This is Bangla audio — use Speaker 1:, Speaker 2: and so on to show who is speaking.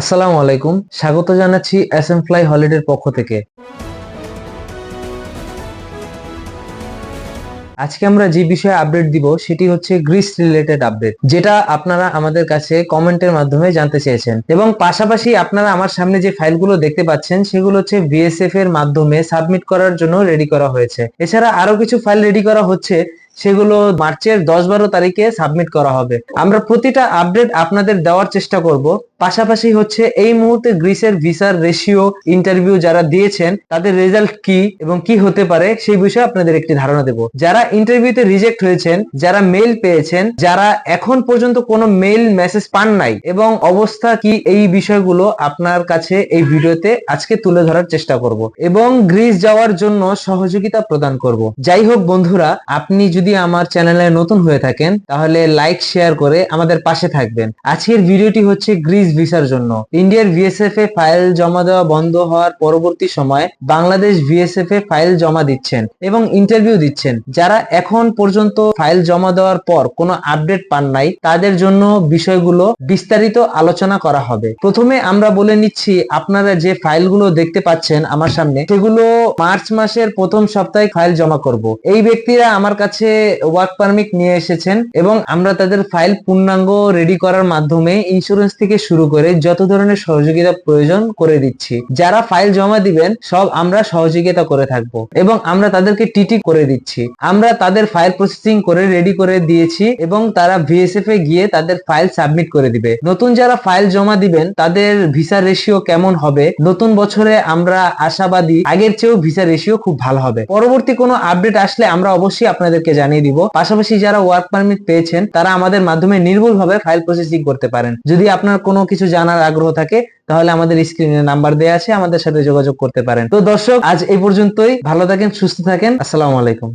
Speaker 1: আসসালামু আলাইকুম। স্বাগত জানাচ্ছি এস এম ফ্লাই হলিডের পক্ষ থেকে। আজকে আমরা যে বিষয়ে আপডেট দিব, সেটি হচ্ছে গ্রিস রিলেটেড আপডেট যেটা আপনারা আমাদের কাছে কমেন্টের মাধ্যমে জানতে চেয়েছেন। এবং পাশাপাশি আপনারা আমার সামনে যে ফাইলগুলো দেখতে পাচ্ছেন, সেগুলো হচ্ছে বিএসএফ এর মাধ্যমে সাবমিট করার জন্য রেডি করা হয়েছে। এছাড়া আরও কিছু ফাইল রেডি করা হচ্ছে। সেগুলো মার্চের দশ বারো তারিখে সাবমিট করা হবে। আমরা প্রতিটা আপডেট আপনাদের দেওয়ার চেষ্টা করব। পাশাপাশি হচ্ছে এই মুহূর্তে গ্রিসের ভিসার রেশিও ইন্টারভিউ যারা দিয়েছেন, তাদের রেজাল্ট কি এবং কি হতে পারে সেই বিষয়ে আপনাদের একটি ধারণা দেব। যারা ইন্টারভিউতে রিজেক্ট হয়েছেন, যারা মেল পেয়েছেন, যারা এখন পর্যন্ত কোনো মেল মেসেজ পান নাই এবং অবস্থা কি এই বিষয়গুলো আপনার কাছে এই ভিডিওতে আজকে তুলে ধরার চেষ্টা করব এবং গ্রিস যাওয়ার জন্য সহযোগিতা প্রদান করব। যাই হোক বন্ধুরা, আপনি যদি আমার চ্যানেলে নতুন হয়ে থাকেন, তাহলে লাইক শেয়ার করে আমাদের পাশে থাকবেন। আজকের ভিডিওটি হচ্ছে গ্রিস ভিসার জন্য। ইন্ডিয়ার ভিএসএফ এ ফাইল জমা দেওয়া বন্ধ হওয়ার পরবর্তী সময় বাংলাদেশ ভিএসএফ এ ফাইল জমা দিচ্ছেন এবং ইন্টারভিউ দিচ্ছেন। যারা এখন পর্যন্ত ফাইল জমা দেওয়ার পর কোনো আপডেট পান নাই, তাদের জন্য বিষয়গুলো বিস্তারিত আলোচনা করা হবে। প্রথমে আমরা বলে নিচ্ছি, আপনারা যে ফাইলগুলো দেখতে পাচ্ছেন আমার সামনে, সেগুলো মার্চ মাসের প্রথম সপ্তাহে ফাইল জমা করব। এই ব্যক্তিরা আমার কাছে ওয়ার্ক পারমিট নিয়ে এসেছেন এবং আমরা তাদের ফাইল পূর্ণাঙ্গ রেডি করার মাধ্যমে ইন্স্যুরেন্স থেকে শুরু করে যত ধরনের সহযোগিতা প্রয়োজন করে দিচ্ছি। যারা ফাইল জমা দিবেন, সব আমরা সহযোগিতা করে থাকব এবং আমরা তাদেরকে টিটি করে দিচ্ছি। আমরা তাদের ফাইল প্রসেসিং করে রেডি করে দিয়েছি এবং তারা ভিএসএফ এ গিয়ে তাদের ফাইল সাবমিট করে দিবে। নতুন যারা ফাইল জমা দিবেন, তাদের ভিসা রেশিও কেমন হবে? নতুন বছরে আমরা আশাবাদী, আগের চেয়েও ভিসা রেশিও খুব ভালো হবে। পরবর্তী কোনো আপডেট আসলে আমরা অবশ্যই আপনাদেরকে জানিয়ে দিব। পাশাপাশি যারা ওয়ার্ক পারমিট পেয়েছেন, তারা আমাদের মাধ্যমে নির্ভুলভাবে ফাইল প্রসেসিং করতে পারেন। যদি আপনার কোনো কিছু জানার আগ্রহ থাকে, তাহলে আমাদের স্ক্রিনে নাম্বার দেওয়া আছে, আমাদের সাথে যোগাযোগ করতে পারেন। তো দর্শক, আজ এই পর্যন্তই। ভালো থাকেন, সুস্থ থাকেন। আসসালামু আলাইকুম।